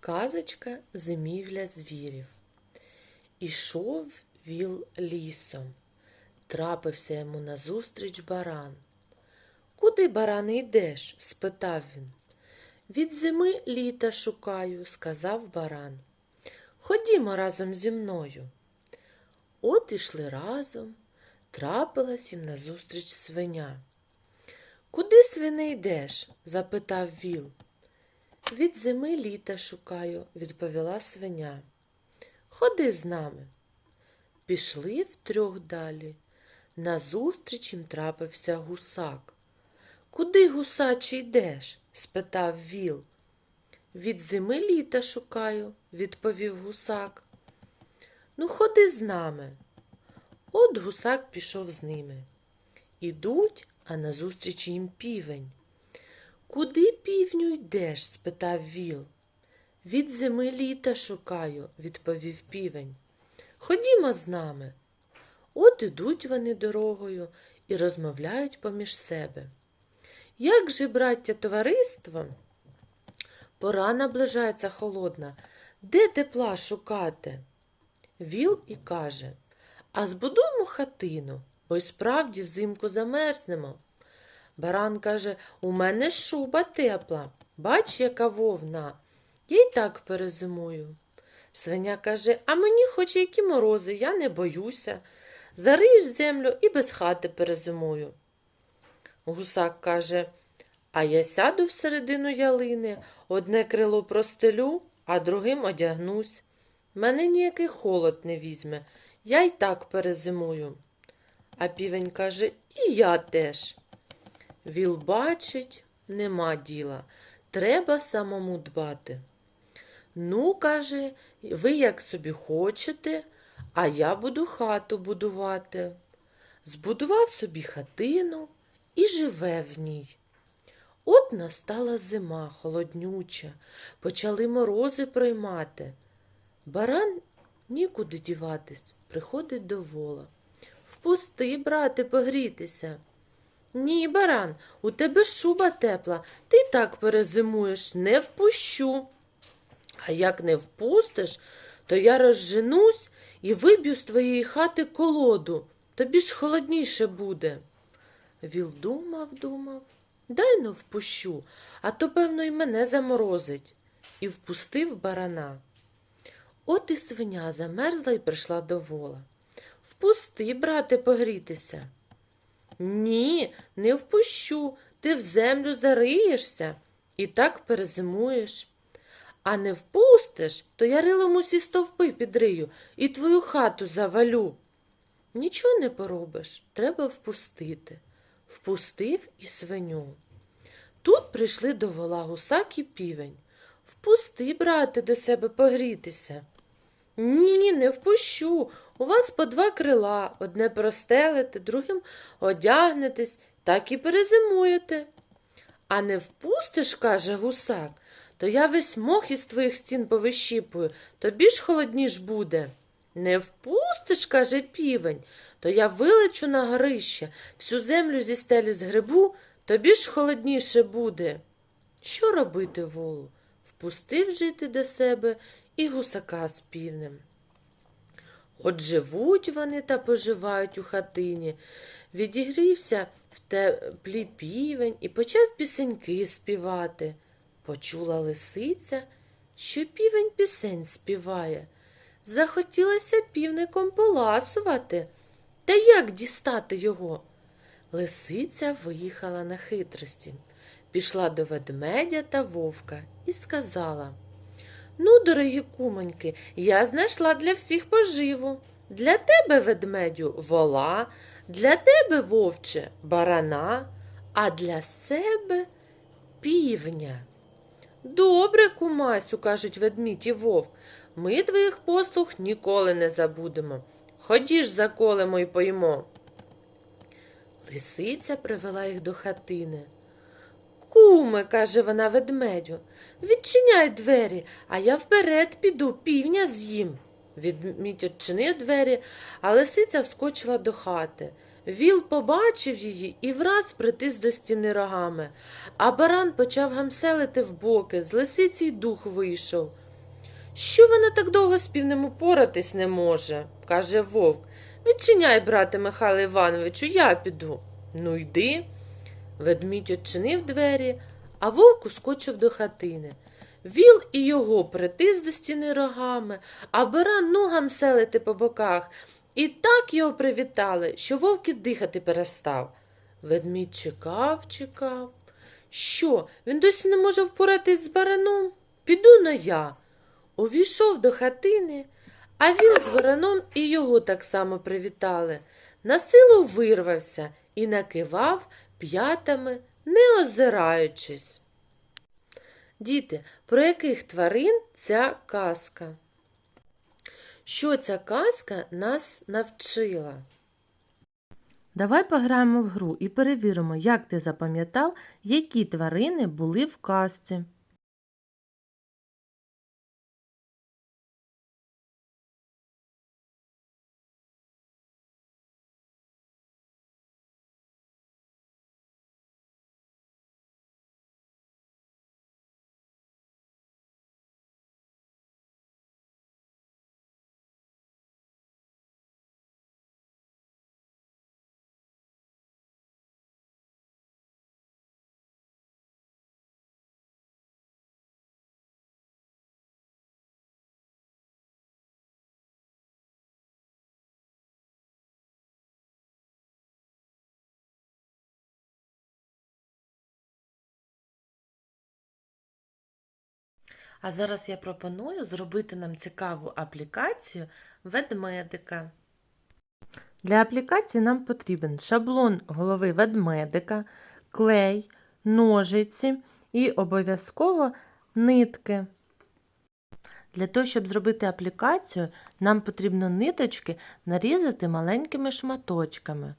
Казочка зимівля звірів. Ішов віл лісом. Трапився йому назустріч баран. Куди, баране, йдеш? спитав він. Від зими літа шукаю, сказав баран. Ходімо разом зі мною. От ішли разом, трапилась їм назустріч свиня. Куди свине йдеш? запитав віл. Від зими літа шукаю, відповіла свиня. Ходи з нами. Пішли втрьох далі. Назустріч їм трапився гусак. Куди, гусаче, йдеш? спитав віл. Від зими літа шукаю, відповів гусак. Ну, ходи з нами. От гусак пішов з ними. Ідуть, а назустріч їм півень. Куди півню йдеш? спитав віл. Від зими літа шукаю, відповів півень. Ходімо з нами. От ідуть вони дорогою і розмовляють поміж себе. Як же, браття, товариство? Пора наближається холодна. Де тепла шукати? Віл і каже А збудуємо хатину, бо й справді взимку замерзнемо. Баран каже У мене шуба тепла. Бач, яка вовна. Я й так перезимую. Свиня каже А мені хоч які морози, я не боюся. Зариюсь землю і без хати перезимую. Гусак каже А я сяду всередину ялини, одне крило простелю, а другим одягнусь. Мене ніякий холод не візьме, я й так перезимую. А півень каже І я теж. Віл бачить, нема діла. Треба самому дбати. Ну, каже, ви як собі хочете, а я буду хату будувати. Збудував собі хатину і живе в ній. От настала зима холоднюча, почали морози приймати. Баран нікуди діватись, приходить до вола. Впусти, брате, погрітися. Ні, баран, у тебе шуба тепла, ти так перезимуєш, не впущу. А як не впустиш, то я розженусь і виб'ю з твоєї хати колоду, тобі ж холодніше буде. Віл думав, думав, дай но впущу, а то, певно, й мене заморозить, і впустив барана. От і свиня замерзла і прийшла до вола. Впусти, брате, погрітися. Ні, не впущу, ти в землю зариєшся і так перезимуєш. А не впустиш, то я рилом усі стовпи підрию і твою хату завалю. Нічого не поробиш, треба впустити. Впустив і свиню. Тут прийшли до вола гусак і півень. Впусти, брате, до себе погрітися. Ні, не впущу. У вас по два крила, одне простелите, другим одягнетесь, так і перезимуєте. А не впустиш, каже гусак, то я весь мох із твоїх стін повищіпую, тобі ж холодніш буде. Не впустиш, каже півень, то я вилечу на горище, всю землю зі стелі згребу, тобі ж холодніше буде. Що робити, волу? Впустив жити до себе і гусака з півнем. От живуть вони та поживають у хатині. Відігрівся в теплі півень і почав пісеньки співати. Почула лисиця, що півень пісень співає. Захотілося півником поласувати. Та як дістати його? Лисиця виїхала на хитрості, пішла до ведмедя та вовка і сказала Ну, дорогі кумоньки, я знайшла для всіх поживу. Для тебе, ведмедю, вола, для тебе, вовче, барана, а для себе півня. Добре, кумасю, кажуть ведмідь і вовк, ми твоїх послуг ніколи не забудемо. Ходіш, заколемо й поїмо. Лисиця привела їх до хатини. Куме, каже вона ведмедю, відчиняй двері, а я вперед піду, півня з'їм. Ведмідь відчинив двері, а лисиця вскочила до хати. Віл побачив її і враз притис до стіни рогами, а баран почав гамселити в боки, з лисиці й дух вийшов. Що вона так довго з півнем упоратись не може? каже вовк. Відчиняй, брате Михайло Івановичу, я піду. Ну, йди. Ведмідь відчинив двері, а вовк ускочив до хатини. Віл і його притис до стіни рогами, а баран ногам селити по боках. І так його привітали, що вовк і дихати перестав. Ведмідь чекав, чекав. Що, він досі не може впоратись з бараном? Піду на я. Увійшов до хатини, а віл з вороном і його так само привітали. Насилу вирвався і накивав п'ятами, не озираючись. Діти, про яких тварин ця казка? Що ця казка нас навчила? Давай пограємо в гру і перевіримо, як ти запам'ятав, які тварини були в казці. А зараз я пропоную зробити нам цікаву аплікацію ведмедика. Для аплікації нам потрібен шаблон голови ведмедика, клей, ножиці і обов'язково нитки. Для того, щоб зробити аплікацію, нам потрібно ниточки нарізати маленькими шматочками.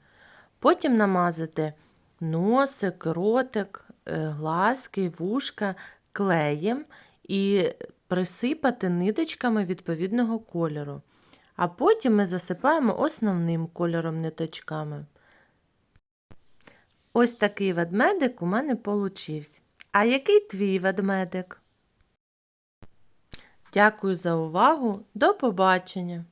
Потім намазати носик, ротик, е, глазки, вушка клеєм і присипати ниточками відповідного кольору. А потім ми засипаємо основним кольором ниточками. Ось такий ведмедик у мене получився. А який твій ведмедик? Дякую за увагу. До побачення!